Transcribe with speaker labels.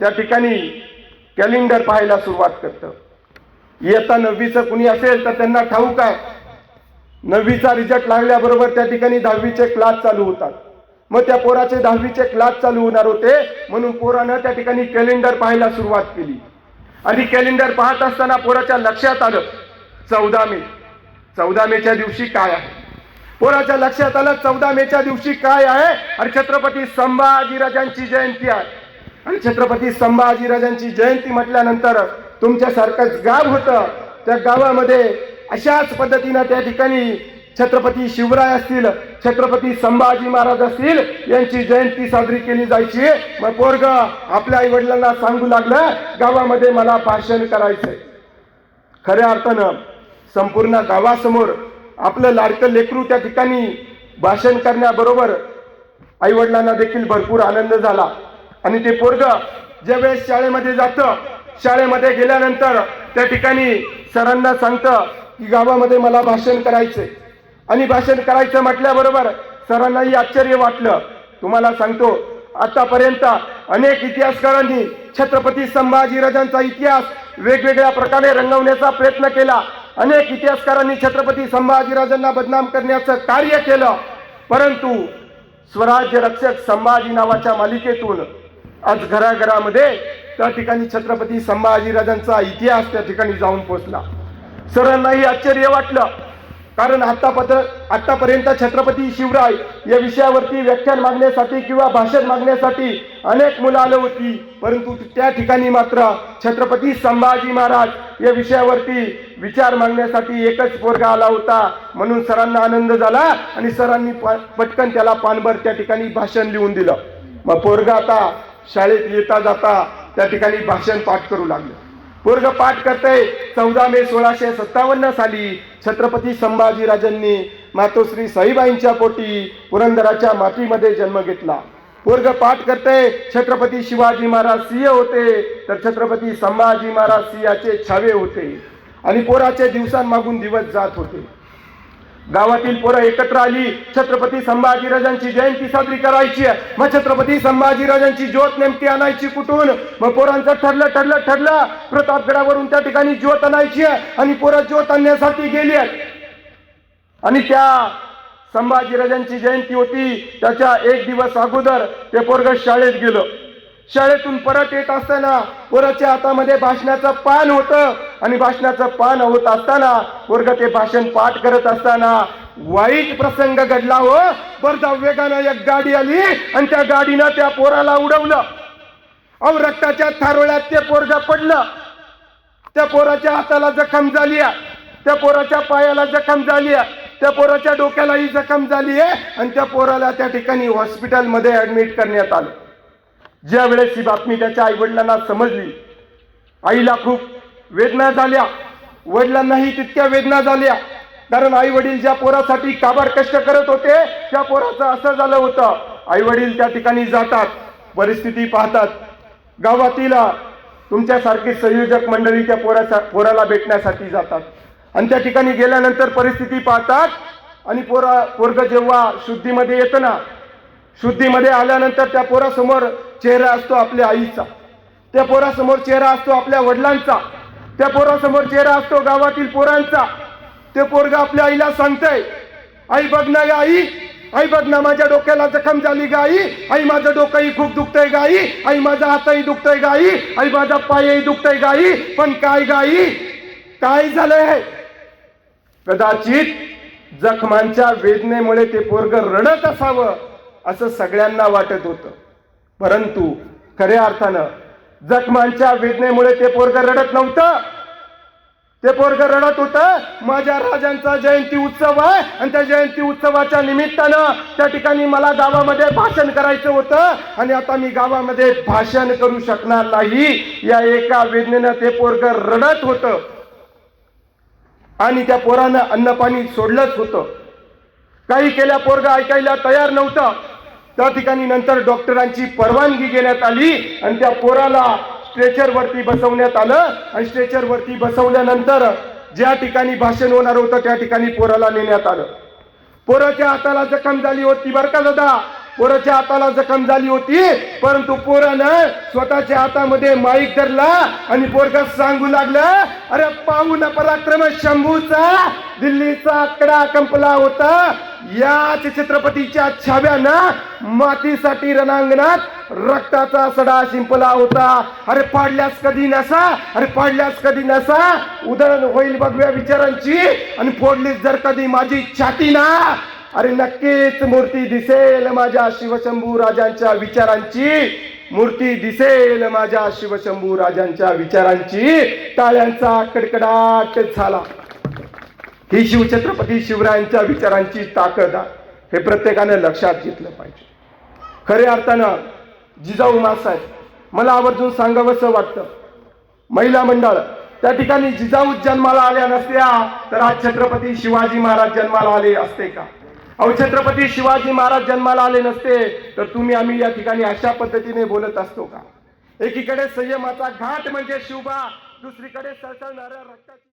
Speaker 1: त्या ठिकाणी कॅलेंडर पाहायला सुरुवात करतं. इयत्ता नववीचं कुणी असेल तर त्यांना ठाऊक आहे. नववीचा रिझल्ट लागल्याबरोबर त्या ठिकाणी दहावीचे क्लास चालू होतात. मग त्या पोराचे दहावीचे क्लास चालू होणार होते म्हणून पोरानं त्या ठिकाणी कॅलेंडर पाहायला सुरुवात केली. आणि कॅलेंडर पाहत असताना पोराच्या लक्षात आलं चौदा मे. चौदा मेच्या दिवशी काय आहे? पोराच्या लक्षात आलं चौदा मेच्या दिवशी काय आहे? आणि छत्रपती संभाजीराजांची जयंती आहे. आणि छत्रपती संभाजीराजांची जयंती म्हटल्यानंतर तुमच्यासारखंच गाव होतं. त्या गावामध्ये अशाच पद्धतीनं त्या ठिकाणी छत्रपती शिवराय असतील छत्रपती संभाजी महाराज असतील यांची जयंती साजरी केली जायची. मग पोरग आपल्या आई वडिलांना सांगू लागलं गावामध्ये मला भाषण करायचंय. खऱ्या अर्थानं संपूर्ण गावासमोर आपलं लाडकं लेकरू त्या ठिकाणी भाषण करण्याबरोबर आई वडिलांना देखील भरपूर आनंद झाला. आणि ते पोरग ज्यावेळेस शाळेमध्ये जातं शाळेमध्ये गेल्यानंतर त्या ठिकाणी सरांना सांगतं की गावामध्ये मला भाषण करायचंय. आणि भाषण करायचं म्हटल्याबरोबर सरांनाही आश्चर्य वाटलं. तुम्हाला सांगतो आतापर्यंत अनेक इतिहासकारांनी छत्रपती संभाजीराजांचा इतिहास वेगवेगळ्या प्रकारे रंगवण्याचा प्रयत्न केला. अनेक इतिहासकारांनी छत्रपती संभाजीराजांना बदनाम करण्याचं कार्य केलं. परंतु स्वराज्य रक्षक संभाजी नावाच्या मालिकेतून आज घराघरामध्ये त्या ठिकाणी छत्रपती संभाजीराजांचा इतिहास त्या ठिकाणी जाऊन पोहोचला सरांनाही आश्चर्य वाटलं कारण आत्तापत आतापर्यंत छत्रपती शिवराय या विषयावरती व्याख्यान मागण्यासाठी किंवा भाषण मागण्यासाठी अनेक मुलं आलं होती परंतु त्या ठिकाणी मात्र छत्रपती संभाजी महाराज या विषयावरती विचार मागण्यासाठी एकच पोरगा आला होता. म्हणून सरांना आनंद झाला आणि सरांनी प- पटकन त्याला पानभर त्या ठिकाणी भाषण लिहून दिलं. मग पोरगा आता शाळेत येता जाता त्या ठिकाणी भाषण पाठ करू लागलं. पोरग पाठ करते चौदा मे सोळाशे सत्तावन्न साली छत्रपती संभाजीराजांनी मातोश्री साईबाईंच्या पोटी पुरंदराच्या मातीमध्ये जन्म घेतला. पोरग पाठ करते छत्रपती शिवाजी महाराज सिंह होते तर छत्रपती संभाजी महाराज सिंहाचे छावे होते. आणि पोराचे दिवसांमागून दिवस जात होते. गावातील पोरं एकत्र आली. छत्रपती संभाजीराजांची जयंती साजरी करायची मग छत्रपती संभाजीराजांची ज्योत नेमकी आणायची कुठून? मग पोरांचं ठरलं ठरलं ठरलं. प्रतापगडावरून त्या ठिकाणी ज्योत आणायची आणि पोरं ज्योत आणण्यासाठी गेली आणि त्या संभाजीराजांची जयंती होती. त्याच्या एक दिवस अगोदर ते पोरग शाळेत गेलं. शाळेतून परत येत असताना पोराच्या हातामध्ये भाषणाचं पान होतं. आणि भाषणाचं पान होत असताना वर्ग ते भाषण पाठ करत असताना वाईट प्रसंग घडला हो. बरदा वेगानं एक गाडी आली आणि त्या गाडीनं त्या पोराला उडवलं. अव रक्ताच्या थारोळ्यात ते पोरग पडलं. त्या पोराच्या हाताला जखम झाली त्या पोराच्या पायाला जखम झाली त्या पोराच्या डोक्यालाही जखम झाली आहे. आणि त्या पोराला त्या ठिकाणी हॉस्पिटलमध्ये ऍडमिट करण्यात आलं. ज्या वेळेस ही बातमी त्याच्या आईवडिलांना समजली आईला खूप वेदना झाल्या. वडिलांनाही तितक्या वेदना झाल्या. कारण आई वडील ज्या पोरासाठी काबाड कष्ट करत होते त्या पोराचं असं झालं होतं. आई वडील त्या ठिकाणी जातात परिस्थिती पाहतात. गावातील तुमच्यासारखी संयोजक मंडळी त्या पोराचा पोराला भेटण्यासाठी जातात. आणि त्या ठिकाणी गेल्यानंतर परिस्थिती पाहतात आणि पोरा पोरग जेव्हा शुद्धीमध्ये येतं ना शुद्धीमध्ये आल्यानंतर त्या पोरासमोर चेहरा असतो आपल्या आईचा. त्या पोरासमोर चेहरा असतो आपल्या वडिलांचा. त्या पोरासमोर चेहरा असतो गावातील पोरांचा. ते पोरग आपल्या आईला सांगतंय आई बघ ना ग आई आई बघ ना माझ्या डोक्याला जखम झाली ग आई आई माझं डोकंही खूप दुखतंय गाई आई आई माझा हातही दुखतोय गाई आई आई माझा पायही दुखतोय गाई पण काय गाई काय झालंय? कदाचित जखमांच्या वेदनेमुळे ते पोरग रडत असावं. असं सगळ्यांना वाटत होतं. परंतु खऱ्या अर्थानं जखमांच्या वेदनेमुळे ते पोरग रडत नव्हतं. ते पोरग रडत होतं. माझ्या राजांचा जयंती उत्सव आहे आणि त्या जयंती उत्सवाच्या निमित्तानं त्या ठिकाणी मला गावामध्ये भाषण करायचं होतं आणि आता मी गावामध्ये भाषण करू शकणार नाही. या एका वेदनेनं ते पोरग रडत होतं. आणि त्या पोरानं अन्नपाणी सोडलंच होतं. काही केल्या पोरग ऐकायला तयार नव्हतं. त्या ठिकाणी नंतर डॉक्टरांची परवानगी घेण्यात आली आणि त्या पोराला स्ट्रेचर वरती बसवण्यात आलं. आणि स्ट्रेचर वरती बसवल्यानंतर ज्या ठिकाणी भाषण होणार होतं त्या ठिकाणी पोराला नेण्यात आलं. पोराच्या हाताला जखम झाली होती बरं का दादा? पोराच्या हाताला जखम झाली होती परंतु पोरानं स्वतःच्या हातामध्ये माईक धरला आणि पोरगा सांगू लागलं अरे पाहून पराक्रम शंभूचा दिल्लीचा आकडा कंपला होता. याच चित्रपटीच्या छाव्यानं मातीसाठी रणांगणात रक्ताचा सडा शिंपला होता. अरे पाडल्यास कधी नसा? अरे पाडल्यास कधी नसा? उदाहरण होईल बघव्या विचारांची. आणि फोडलीस जर कधी माझी छाती ना अरे नक्कीच मूर्ती दिसेल माझ्या शिवशंभू राजांच्या विचारांची. मूर्ती दिसेल माझ्या शिवशंभू राजांच्या विचारांची. टाळ्यांचा कडकडाट झाला. ही शिवछत्रपती शिवरायांच्या विचारांची ताकद हे प्रत्येकाने लक्षात घेतलं पाहिजे. खऱ्या अर्थानं जिजाऊ मासाहेब मला आवर्जून सांगावंसं वाटतं. महिला मंडळ त्या ठिकाणी जिजाऊ जन्माला आल्या नसत्या तर आज छत्रपती शिवाजी महाराज जन्माला आले असते का? अहो छत्रपती शिवाजी महाराज जन्माला आले नसते तर तुम्ही आम्ही या ठिकाणी अशा पद्धतीने बोलत असतो का? एकीकडे संयमाचा घाट म्हणजे शिवबा दुसरीकडे सळसळणाऱ्या रक्ताची